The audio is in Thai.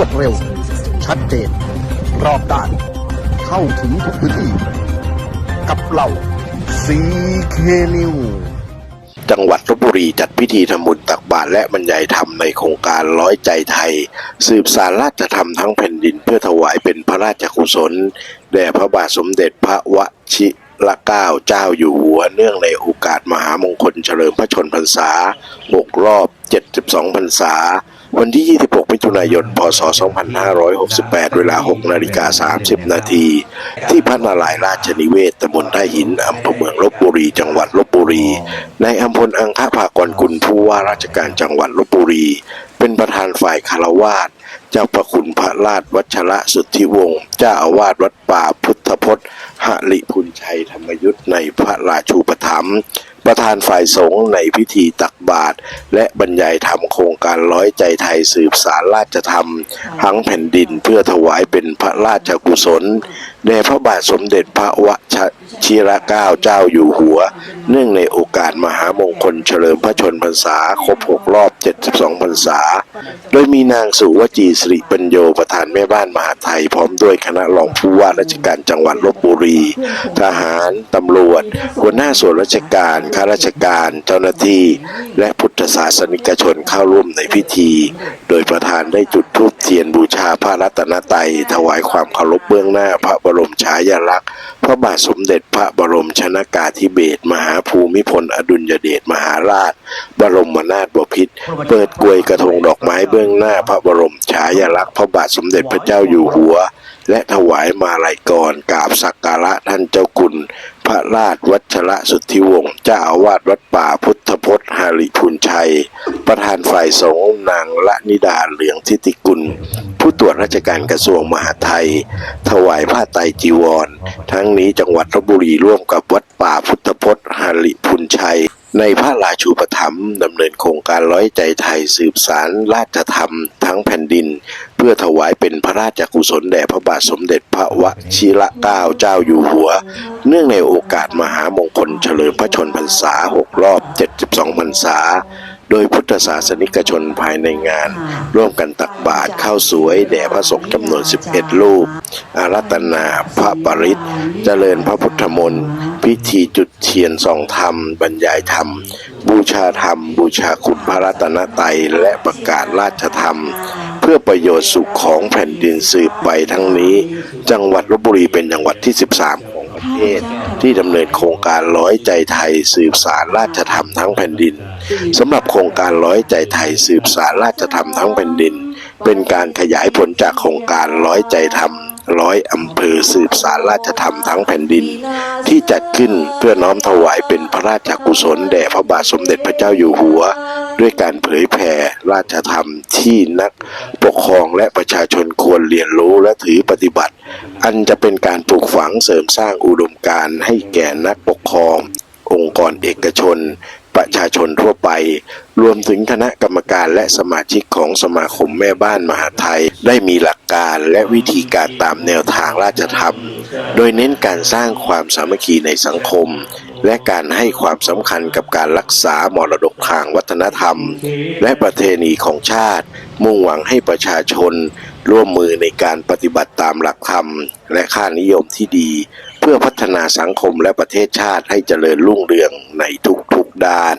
วดเร็ว ชัดเจน รอบด้าน เข้าถึงทุกพื้นที่ กับเราซีเคนิวจังหวัดลบบุรีจัดพิธีทำบุญตักบาตรและบรรยายธรรมในโครงการร้อยใจไทย สืบสารราชธรรมทั้งแผ่นดินเพื่อถวายเป็นพระราชกุศล แด่พระบาทสมเด็จพระวชิรเก้าเจ้าอยู่หัวเนื่องในโอกาสมหามงคลเฉลิมพระชนพรรษา 6 รอบ 72 พรรษา วันที่ 26 มิถุนายน พศ 2568 เวลา 6 นาฬิกา 30 นาที ที่พระนารายราชนิเวศตำบลท่าหิน อำเภอเมืองลบบุรี จังหวัดลบบุรีในายอำพลอังคภากรกุลผู้ว่าราชการจังหวัดลบบุรี เป็นประธานฝ่ายคารวาสเจ้าประคุณพระราชวัชระสุทธิวงศ์ เจ้าอาวาสวัดป่าพุทธพจน์หริพุนชัยธรรมยุทธในพระราชูปถัมภ์ ประธานฝ่ายสงฆ์ในพิธีตักบาตรและบรรยายธรรมโครงการร้อยใจไทยสืบสารราชธรรม ทั้งแผ่นดินเพื่อถวายเป็นพระราชกุศล แด่พระบาทสมเด็จพระวชิรเกล้าเจ้าอยู่หัว เนื่องในโอกาสมหามงคลเฉลิมพระชนพรรษา ครบ6รอบ 72 พรรษา โดยมีนางสุวจีสิริปัญโยประธานแม่บ้านมหาไทย พร้อมด้วยคณะรองผู้ว่าราชการจังหวัดลบบุรี ทหาร ตำรวจ หัวหน้าส่วนราชการข้าราชการ เจ้าหน้าที่ และพุทธศาสนิกชนเข้าร่วมในพิธี โดยประธานได้จุดธูปเทียนบูชาพระรัตนตรัยถวายความเคารพเบื้องหน้าพระบรรมฉายาลักษณ์ พระบาทสมเด็จพระบรมชนากาธิเบศรมหาภูมิพล อดุลยเดชมหาราช บรมนาถบพิตรเปิดกลวยกระทงดอกไม้เบื้องหน้าพระบรมฉายาลักษณ์ พระบาทสมเด็จพระเจ้าอยู่หัว และถวายมาลัยกรกราบสักการะท่านเจ้าคุณ พระ ราชวัชระสุทธิวงศ์เจ้าอาวาสวัดป่าพุทธพจน์หาริพุนชัย ประธานฝ่ายสงฆ์นางละนิดาเหลืองทิติกุล ผู้ตรวจราชการกระทรวงมหาดไทย ถวายผ้าไตรจีวร ทั้งนี้จังหวัดลบบุรีร่วมกับวัดป่าพุทธพจน์หาริพุนชัย ในพระราชูปถัมภ์ดำเนินโครงการร้อยใจไทยสืบสารราชธรรมทั้งแผ่นดินเพื่อถวายเป็นพระราชกุศลแด่พระบาทสมเด็จพระวชิรเกล้าเจ้าอยู่หัว เนื่องในโอกาสมหามงคลเฉลิมพระชนมพรรษา 6 รอบ 72พรรษา โดยพุทธศาสนิกชนภายในงาน ร่วมกันตักบาตรข้าวสวย แด่พระสงฆ์จำนวน 11 รูป อารัตนาพระปริตรเจริญพระพุทธมนต์พิธีจุดเทียนส่องธรรม บรรยายธรรม บูชาธรรม บูชาคุณพระรัตนตรัยและประกาศราชธรรมเพื่อประโยชน์สุขของแผ่นดินสืบไปทั้งนี้ จังหวัดลบบุรีเป็นจังหวัดที่ 13 ของประเทศ ที่ดำเนินโครงการร้อยใจไทยสืบสารราชธรรมทั้งแผ่นดินสำหรับโครงการร้อยใจไทยสืบสารราชธรรมทั้งแผ่นดิน เป็นการขยายผลจากโครงการร้อยใจธรรมร้อยอำเภอสืบสารราชธรรมทั้งแผ่นดิน ที่จัดขึ้นเพื่อน้อมถวายเป็นพระราชกุศลแด่พระบาทสมเด็จพระเจ้าอยู่หัว ด้วยการเผยแผ่ราชธรรมที่นักปกครองและประชาชนควรเรียนรู้และถือปฏิบัติ อันจะเป็นการปลูกฝังเสริมสร้างอุดมการณ์ให้แก่นักปกครอง องค์กรเอกชน ประชาชนทั่วไป รวมถึงคณะกรรมการและสมาชิกของสมาคมแม่บ้านมหาไทย ได้มีหลักการและวิธีการตามแนวทางราชธรรม โดยเน้นการสร้างความสามัคคีในสังคม และการให้ความสำคัญกับการรักษามรดกทางวัฒนธรรม และประเพณีของชาติ มุ่งหวังให้ประชาชน ร่วมมือในการปฏิบัติตามหลักธรรม และค่านิยมที่ดี เพื่อพัฒนาสังคมและประเทศชาติให้เจริญรุ่งเรืองในทุกๆด้าน